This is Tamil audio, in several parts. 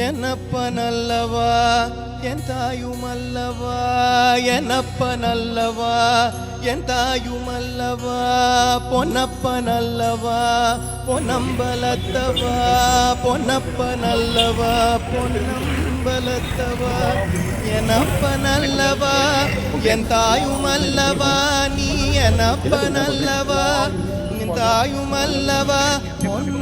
என்னப்ப நல்லவா என் தாயும் அல்லவா என்னப்ப நல்லவா என் தாயும் அல்லவா பொன்னப்ப நல்லவா பொன்னம்பலத்தவா? பொன்னப்ப நல்லவா பொன்னம்பலத்தவா? எனப்ப நல்லவா என் தாயும் அல்லவா நீ எனப்ப நல்லவா என் தாயும் அல்லவா பொன்னப்ப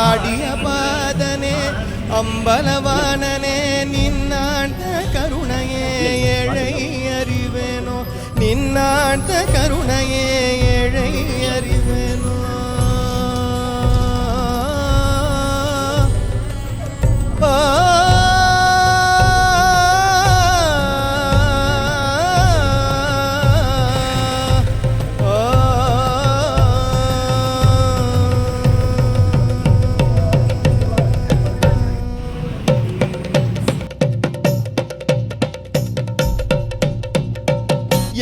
ஆடிய பாதனே அம்பலவானனே நின்னாண்ட கருணையே ஏழை அறிவேனோ நின்னாண்ட